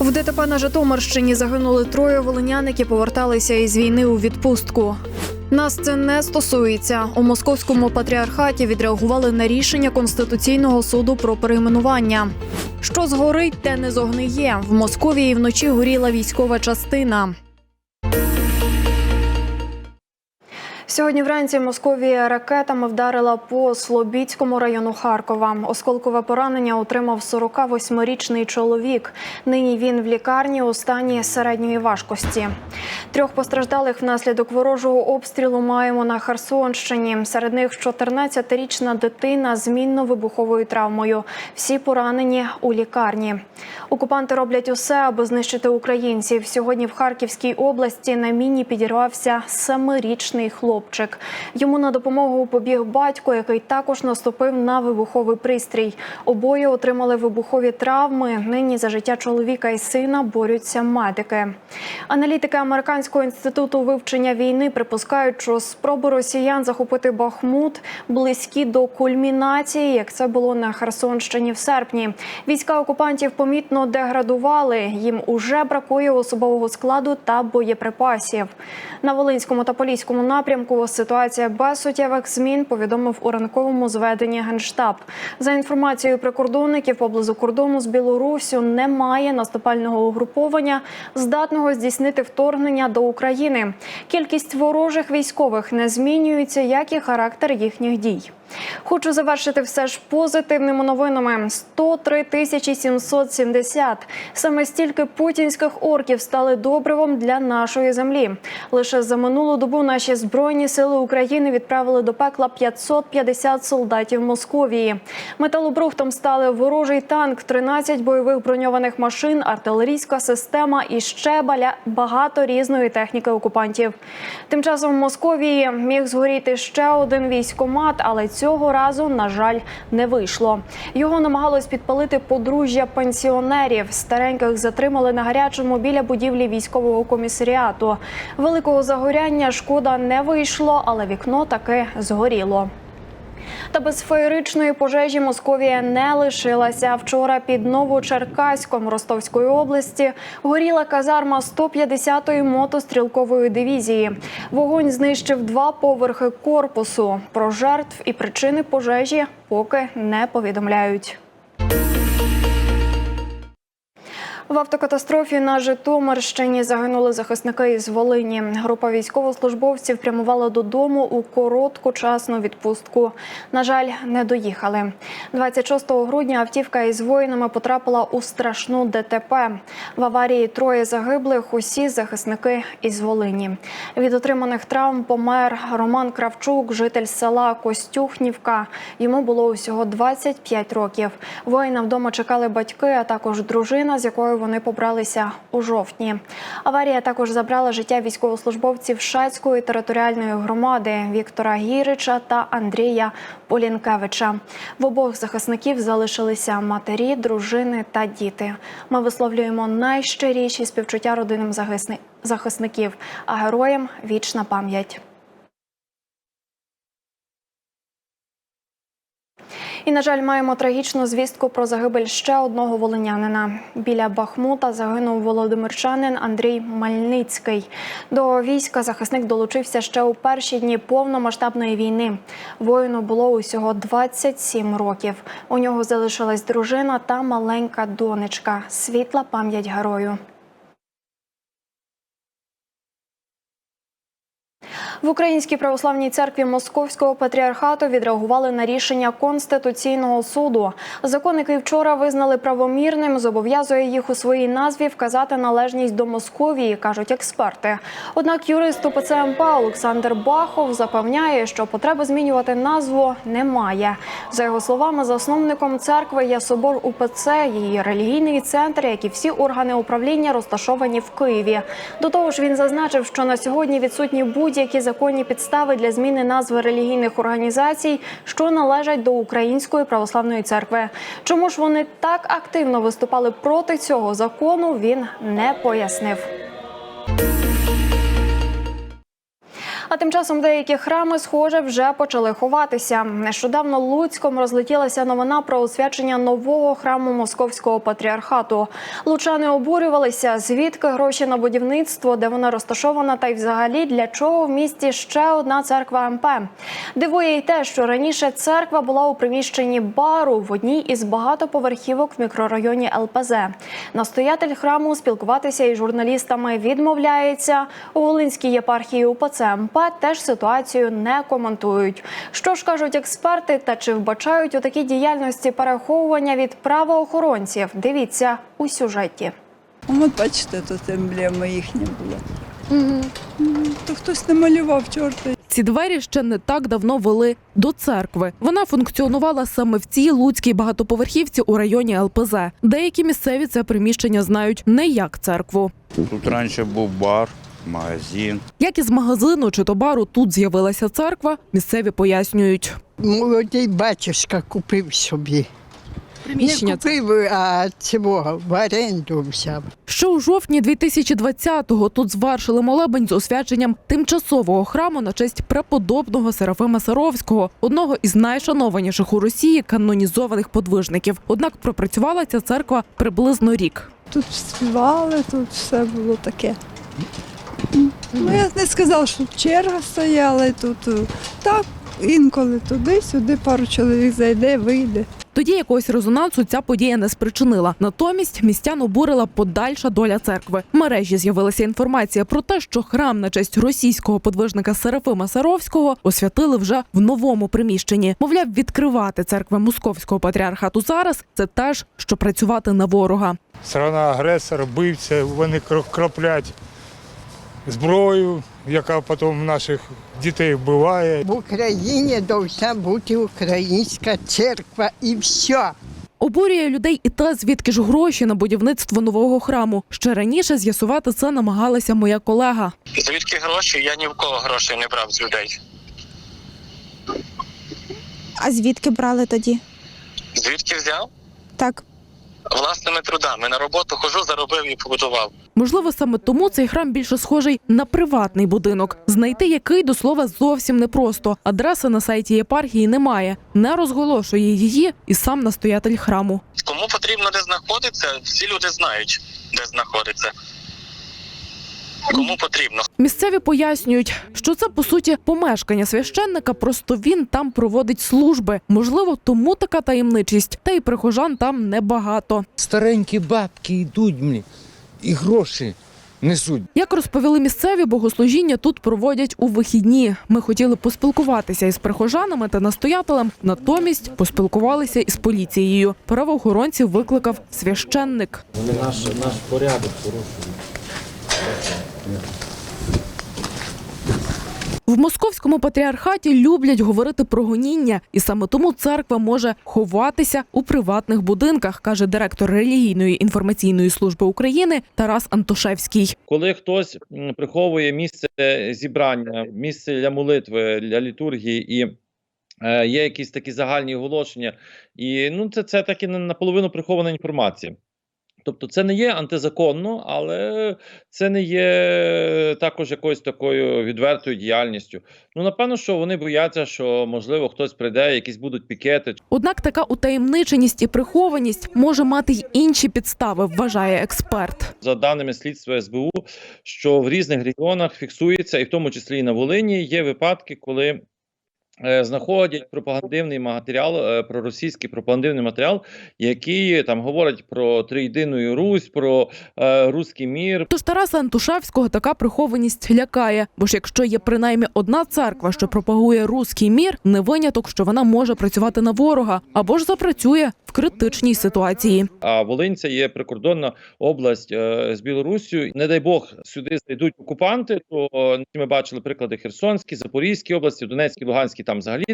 В ДТП на Житомирщині загинули троє волинян, які поверталися із війни у відпустку. Нас це не стосується. У московському патріархаті відреагували на рішення конституційного суду про перейменування. Що згорить, те не зогниє. В Московії вночі горіла військова частина. Сьогодні вранці Московія ракетами вдарила по Слобідському району Харкова. Осколкове поранення отримав 48-річний чоловік. Нині він в лікарні у стані середньої важкості. Трьох постраждалих внаслідок ворожого обстрілу маємо на Херсонщині. Серед них 14-річна дитина з мінно-вибуховою травмою. Всі поранені у лікарні. Окупанти роблять усе, аби знищити українців. Сьогодні в Харківській області на міні підірвався семирічний хлопчик. Йому на допомогу побіг батько, який також наступив на вибуховий пристрій. Обоє отримали вибухові травми. Нині за життя чоловіка і сина борються медики. Аналітики американського інституту вивчення війни припускають, що спроби росіян захопити Бахмут близькі до кульмінації, як це було на Херсонщині в серпні. Війська окупантів помітно деградували. Їм уже бракує особового складу та боєприпасів. На Волинському та Поліському напрямку ситуація без суттєвих змін повідомив у ранковому зведенні генштаб. За інформацією прикордонників, поблизу кордону з Білоруссю немає наступального угруповання, здатного здійснити вторгнення до України. Кількість ворожих військових не змінюється, як і характер їхніх дій. Хочу завершити все ж позитивними новинами: 103 тисячі 770. Саме стільки путінських орків стали добривом для нашої землі. Лише за минулу добу наші збройні сили України відправили до пекла 550 солдатів Московії. Металобрухтом стали ворожий танк, 13 бойових броньованих машин, артилерійська система і ще багато різної техніки окупантів. Тим часом в Московії міг згоріти ще один військомат, але цього разу, на жаль, не вийшло. Його намагалось підпалити подружжя пенсіонерів. Стареньких затримали на гарячому біля будівлі військового комісаріату. Великого загоряння шкода не вийшло, але вікно таки згоріло. Та без феєричної пожежі Московія не лишилася. Вчора під Новочеркаськом Ростовської області горіла казарма 150-ї мотострілкової дивізії. Вогонь знищив два поверхи корпусу. Про жертв і причини пожежі поки не повідомляють. В автокатастрофі на Житомирщині загинули захисники із Волині. Група військовослужбовців прямувала додому у короткочасну відпустку. На жаль, не доїхали. 26 грудня автівка із воїнами потрапила у страшну ДТП. В аварії троє загиблих. Усі захисники із Волині. Від отриманих травм помер Роман Кравчук, житель села Костюхнівка. Йому було усього 25 років. Воїна вдома чекали батьки, а також дружина, з якою вони побралися у жовтні. Аварія також забрала життя військовослужбовців Шацької територіальної громади Віктора Гірича та Андрія Полінкевича. В обох захисників залишилися матері, дружини та діти. Ми висловлюємо найщиріші співчуття родинам захисни- захисників, а героям вічна пам'ять. І, на жаль, маємо трагічну звістку про загибель ще одного волинянина. Біля Бахмута загинув володимирчанин Андрій Мальницький. До війська захисник долучився ще у перші дні повномасштабної війни. Воїну було усього 27 років. У нього залишилась дружина та маленька донечка. Світла пам'ять герою. В Українській православній церкві Московського патріархату відреагували на рішення Конституційного суду. Закон, який вчора визнали правомірним, зобов'язує їх у своїй назві вказати належність до Московії, кажуть експерти. Однак юрист УПЦ МП Олександр Бахов запевняє, що потреби змінювати назву немає. За його словами, засновником церкви є собор УПЦ, її релігійний центр, як і всі органи управління розташовані в Києві. До того ж, він зазначив, що на сьогодні відсутні будь-які законні підстави для зміни назви релігійних організацій, що належать до Української православної церкви. Чому ж вони так активно виступали проти цього закону? Він не пояснив. А тим часом деякі храми, схоже, вже почали ховатися. Нещодавно Луцьком розлетілася новина про освячення нового храму московського патріархату. Лучани обурювалися, звідки гроші на будівництво, де вона розташована, та й взагалі для чого в місті ще одна церква МП. Дивує й те, що раніше церква була у приміщенні бару в одній із багатоповерхівок в мікрорайоні ЛПЗ. Настоятель храму спілкуватися із журналістами відмовляється. У Волинській єпархії УПЦ МП теж ситуацію не коментують. Що ж кажуть експерти, та чи вбачають у такій діяльності переховування від правоохоронців? Дивіться у сюжеті. Ну, От бачите, тут емблема їхня була. Угу. То хтось намалював чорта. Ці двері ще не так давно вели до церкви. Вона функціонувала саме в цій луцькій багатоповерхівці у районі ЛПЗ. Деякі місцеві це приміщення знають не як церкву. Тут раніше був бар, магазин. Як із магазину чи то бару тут з'явилася церква, місцеві пояснюють. Молодий батюшка купив собі. Приміщення Не купив, а цього в оренду взяв. Що у жовтні 2020-го тут звершили молебень з освяченням тимчасового храму на честь преподобного Серафима Саровського, одного із найшанованіших у Росії канонізованих подвижників. Однак пропрацювала ця церква приблизно рік. Тут співали, тут все було таке. Ну, я не сказав, що черга стояла і тут. е, Так, інколи туди-сюди пару чоловік зайде, вийде. Тоді якогось резонансу ця подія не спричинила. Натомість містян обурила подальша доля церкви. В мережі з'явилася інформація про те, що храм на честь російського подвижника Серафима Саровського освятили вже в новому приміщенні. Мовляв, відкривати церкви московського патріархату зараз це теж що працювати на ворога. Страна агресор, бивця, вони кро- краплять зброю, яка потім наших дітей вбиває. В Україні повинна бути українська церква і все. Обурює людей і те, звідки ж гроші на будівництво нового храму. Ще раніше з'ясувати це намагалася моя колега. Звідки гроші? Я ні в кого грошей не брав з людей. А звідки брали тоді? Звідки взяв? Так. Власними трудами. На роботу хожу, заробив і побудував. Можливо, саме тому цей храм більше схожий на приватний будинок, знайти який до слова зовсім непросто. Адреси на сайті єпархії немає, не розголошує її і сам настоятель храму. Кому потрібно де знаходиться, всі люди знають, де знаходиться. Кому потрібно. Місцеві пояснюють, що це по суті помешкання священника, просто він там проводить служби. Можливо, тому така таємничість, та й прихожан там небагато. старенькі бабки йдуть мені і гроші несуть. Як розповіли місцеві, богослужіння тут проводять у вихідні. Ми хотіли поспілкуватися із прихожанами та настоятелем, натомість поспілкувалися із поліцією. Правоохоронців викликав священник. Вони наш, наш порядок порушують. В московському патріархаті люблять говорити про гоніння, і саме тому церква може ховатися у приватних будинках, каже директор релігійної інформаційної служби України Тарас Антошевський. Коли хтось приховує місце зібрання, місце для молитви, для літургії і е, є якісь такі загальні оголошення, і ну це, це таки на- наполовину прихована інформація. Тобто це не є антизаконно, але це не є також якоюсь такою відвертою діяльністю. Ну напевно, що вони бояться, що можливо хтось прийде, якісь будуть пікети Однак така утаємниченість і прихованість може мати й інші підстави, вважає експерт. За даними слідства СБУ, що в різних регіонах фіксується, і в тому числі і на Волині, є випадки, коли знаходять пропагандивний матеріал, е, проросійський пропагандивний матеріал, який там говорить про триєдину Русь, про е, руський мір, Тож Тараса Антушавського така прихованість лякає. Бо ж якщо є принаймні одна церква, що пропагує руський мір, не виняток, що вона може працювати на ворога або ж запрацює в критичній ситуації. А Волинь це є прикордонна область е, з Білоруссю. Не дай Бог сюди зайдуть окупанти. То е, ми бачили приклади Херсонській, Запорізькій області, Донецькій, Луганській. Там взагалі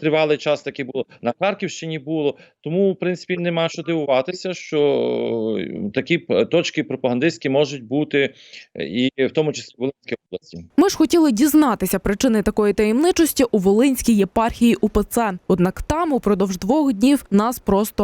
тривалий час таки було на Харківщині. Було тому, в принципі, нема що дивуватися, що е, такі точки пропагандистські можуть бути і в тому числі в Волинській області. Ми ж хотіли дізнатися причини такої таємничості у Волинській єпархії УПЦ. Однак там упродовж двох днів нас просто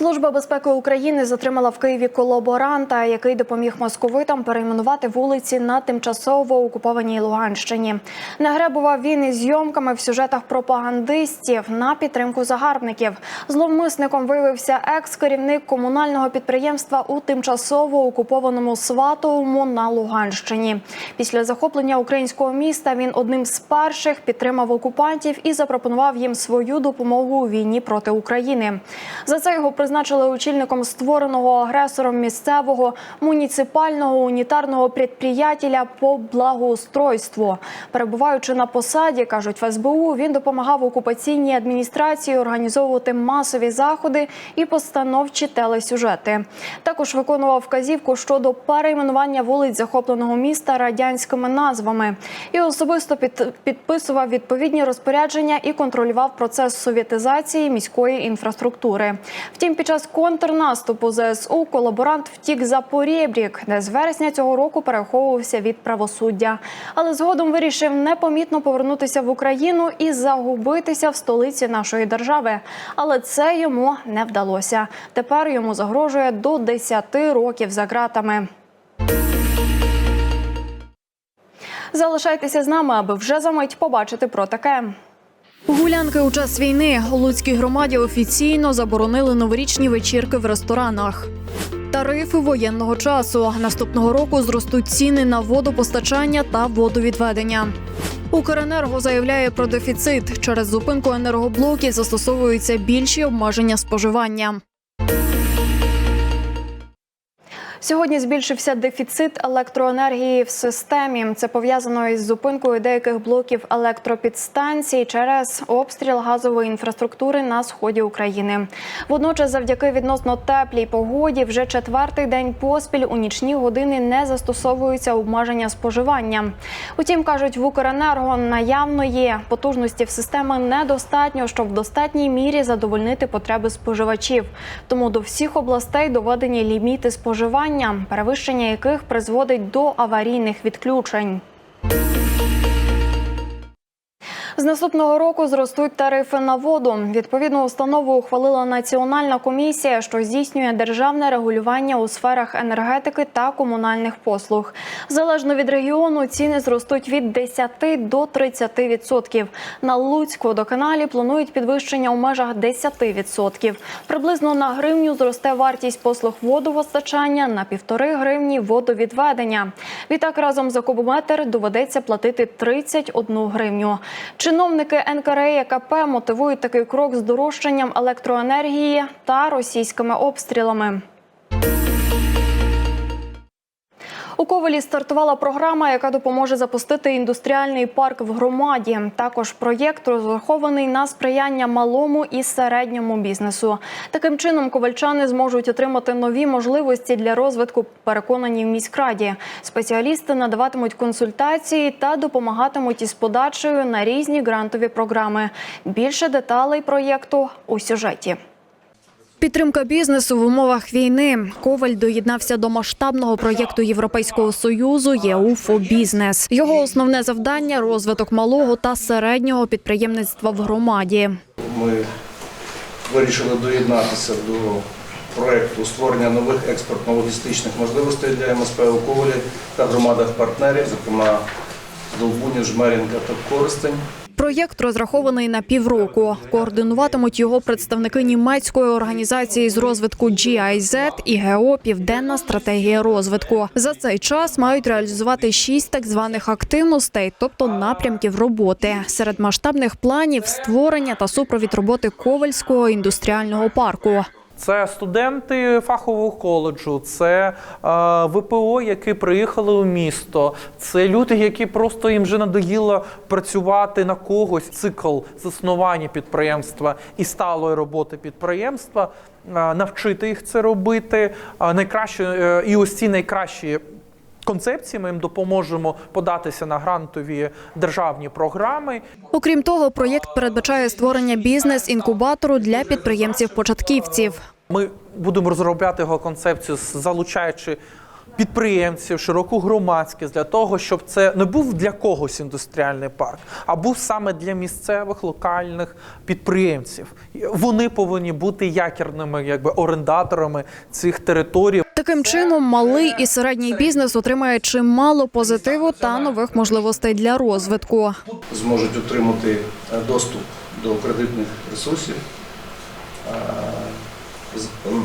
Служба безпеки України затримала в Києві колаборанта, який допоміг московитам перейменувати вулиці на тимчасово окупованій Луганщині. Не гребував він із зйомками в сюжетах пропагандистів на підтримку загарбників. Зловмисником виявився екс-керівник комунального підприємства у тимчасово окупованому Сватовому на Луганщині. Після захоплення українського міста він одним з перших підтримав окупантів і запропонував їм свою допомогу у війні проти України. За це його призначили очільником створеного агресором місцевого муніципального унітарного підприятеля по благоустройству. Перебуваючи на посаді, кажуть в СБУ, він допомагав окупаційній адміністрації організовувати масові заходи і постановчі телесюжети. Також виконував вказівку щодо перейменування вулиць захопленого міста радянськими назвами і особисто під, підписував відповідні розпорядження і контролював процес совєтизації міської інфраструктури. Втім, під час контрнаступу ЗСУ колаборант втік за Порєбрік, де з вересня цього року переховувався від правосуддя. Але згодом вирішив непомітно повернутися в Україну і загубитися в столиці нашої держави. Але це йому не вдалося. Тепер йому загрожує до 10 років за ґратами. Залишайтеся з нами, аби вже за мить побачити про таке. Гулянки у час війни у Луцькій громаді офіційно заборонили новорічні вечірки в ресторанах. Тарифи воєнного часу наступного року зростуть ціни на водопостачання та водовідведення. Укренерго заявляє про дефіцит. Через зупинку енергоблоків застосовуються більші обмеження споживання. Сьогодні збільшився дефіцит електроенергії в системі. Це пов'язано із зупинкою деяких блоків електропідстанцій через обстріл газової інфраструктури на сході України. Водночас, завдяки відносно теплій погоді, вже четвертий день поспіль у нічні години не застосовуються обмеження споживання. Утім, кажуть, в Укренерго наявної потужності в системи недостатньо, щоб в достатній мірі задовольнити потреби споживачів. Тому до всіх областей доведені ліміти споживання, перевищення яких призводить до аварійних відключень. З наступного року зростуть тарифи на воду. Відповідну установу ухвалила Національна комісія, що здійснює державне регулювання у сферах енергетики та комунальних послуг. Залежно від регіону, ціни зростуть від 10 до 30 відсотків. На Луцьку водоканалі планують підвищення у межах 10 відсотків. Приблизно на гривню зросте вартість послуг водопостачання на півтори гривні водовідведення. Відтак разом за кубометр доведеться платити 31 гривню. Чиновники НКРЕКП мотивують такий крок з дорожчанням електроенергії та російськими обстрілами. У Ковелі стартувала програма, яка допоможе запустити індустріальний парк в громаді. Також проєкт розрахований на сприяння малому і середньому бізнесу. Таким чином, ковальчани зможуть отримати нові можливості для розвитку. Переконані в міськраді. Спеціалісти надаватимуть консультації та допомагатимуть із подачею на різні грантові програми. Більше деталей проєкту у сюжеті. Підтримка бізнесу в умовах війни. Коваль доєднався до масштабного проєкту Європейського союзу ЄУФО Бізнес. Його основне завдання розвиток малого та середнього підприємництва в громаді. Ми вирішили доєднатися до проекту створення нових експортно-логістичних можливостей для МСП Ковалі та громадах партнерів, зокрема Долбунів, Жмерінка та Користень. Проєкт розрахований на півроку. Координуватимуть його представники німецької організації з розвитку GIZ і ГЕО Південна стратегія розвитку. За цей час мають реалізувати шість так званих активностей, тобто напрямків роботи. Серед масштабних планів створення та супровід роботи Ковальського індустріального парку. Це студенти фахового коледжу, це е, ВПО, які приїхали у місто. Це люди, які просто їм вже надоїло працювати на когось. Цикл заснування підприємства і сталої роботи підприємства. е, Навчити їх це робити. Е, Найкраще е, і ось ці найкращі концепції ми їм допоможемо податися на грантові державні програми. Окрім того, проєкт передбачає створення бізнес-інкубатору для підприємців-початківців. Ми будемо розробляти його концепцію, залучаючи підприємців, широку громадськість для того, щоб це не був для когось індустріальний парк, а був саме для місцевих локальних підприємців. Вони повинні бути якірними, якби орендаторами цих територій. Таким чином, малий і середній бізнес отримає чимало позитиву та нових можливостей для розвитку. Зможуть отримати е, доступ до кредитних ресурсів е,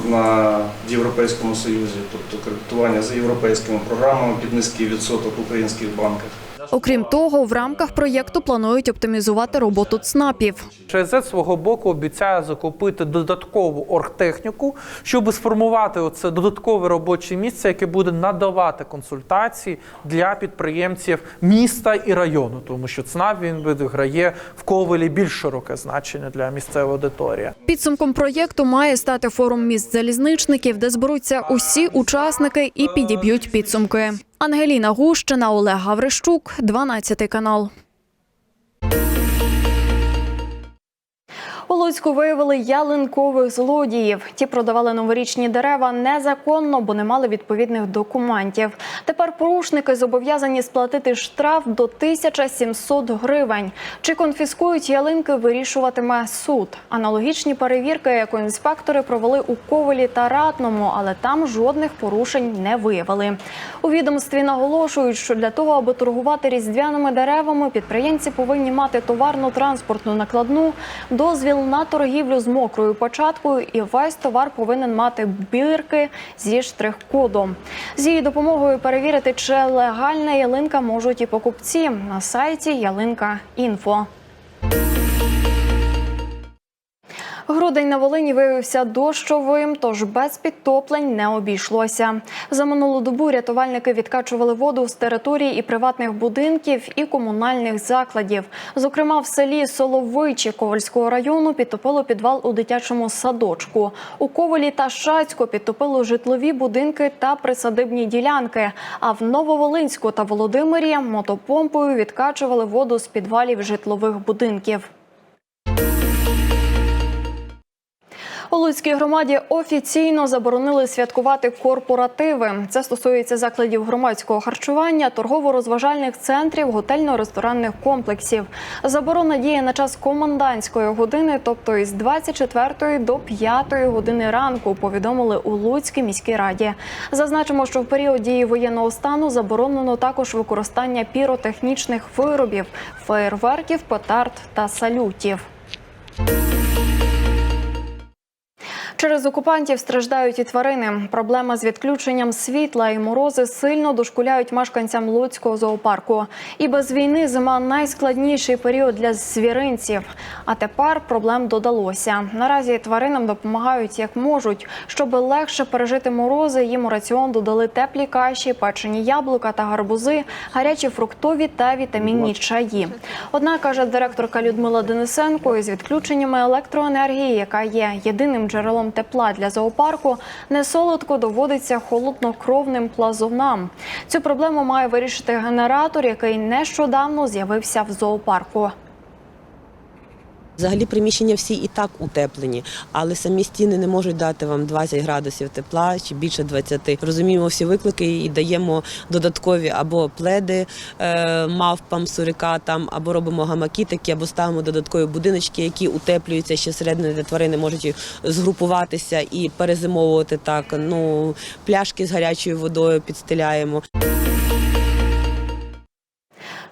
на Європейському Союзі, тобто кредитування за європейськими програмами під низький відсоток в українських банках. Окрім того, в рамках проєкту планують оптимізувати роботу ЦНАПів. ЧСЗ свого боку обіцяє закупити додаткову оргтехніку, щоб сформувати оце додаткове робоче місце, яке буде надавати консультації для підприємців міста і району, тому що ЦНАП він відіграє в Ковелі більш широке значення для місцевої аудиторії. Підсумком проєкту має стати форум міст залізничників, де зберуться усі учасники і підіб'ють підсумки. Ангеліна Гущина, Олег Гаврищук, 12 канал. У Луцьку виявили ялинкових злодіїв. Ті продавали новорічні дерева незаконно, бо не мали відповідних документів. Тепер порушники зобов'язані сплатити штраф до 1700 гривень. Чи конфіскують ялинки, вирішуватиме суд. Аналогічні перевірки екоінспектори провели у Ковелі та Ратному, але там жодних порушень не виявили. У відомстві наголошують, що для того, аби торгувати різдвяними деревами, підприємці повинні мати товарно-транспортну накладну, дозвіл на торгівлю з мокрою початкою, і весь товар повинен мати бірки зі штрих-кодом. З її допомогою перевірити, чи легальна ялинка можуть і покупці на сайті Ялинка Інфо. Грудень на Волині виявився дощовим, тож без підтоплень не обійшлося. За минулу добу рятувальники відкачували воду з території і приватних будинків, і комунальних закладів. Зокрема, в селі Соловичі Ковальського району підтопило підвал у дитячому садочку. У Ковалі та Шацьку підтопило житлові будинки та присадибні ділянки. А в Нововолинську та Володимирі мотопомпою відкачували воду з підвалів житлових будинків. У Луцькій громаді офіційно заборонили святкувати корпоративи. Це стосується закладів громадського харчування, торгово-розважальних центрів, готельно-ресторанних комплексів. Заборона діє на час комендантської години, тобто із 24 до 5 години ранку. Повідомили у Луцькій міській раді. Зазначимо, що в період дії воєнного стану заборонено також використання піротехнічних виробів, феєрверків, петард та салютів. Через окупантів страждають і тварини. Проблема з відключенням світла і морози сильно дошкуляють мешканцям Луцького зоопарку. І без війни зима найскладніший період для звіринців. А тепер проблем додалося. Наразі тваринам допомагають як можуть. Щоб легше пережити морози, їм у раціон додали теплі каші, печені яблука та гарбузи, гарячі фруктові та вітамінні чаї. Однак, каже директорка Людмила Денисенко, із відключеннями електроенергії, яка є єдиним джерелом тепла для зоопарку, несолодко доводиться холоднокровним плазунам. Цю проблему має вирішити генератор, який нещодавно з'явився в зоопарку. Взагалі приміщення всі і так утеплені, але самі стіни не можуть дати вам 20 градусів тепла чи більше 20. Розуміємо всі виклики і даємо додаткові або пледи е, мавпам, сурикатам, або робимо гамаки такі, або ставимо додаткові будиночки, які утеплюються ще всередині, де тварини можуть згрупуватися і перезимовувати так. Ну пляшки з гарячою водою підстеляємо.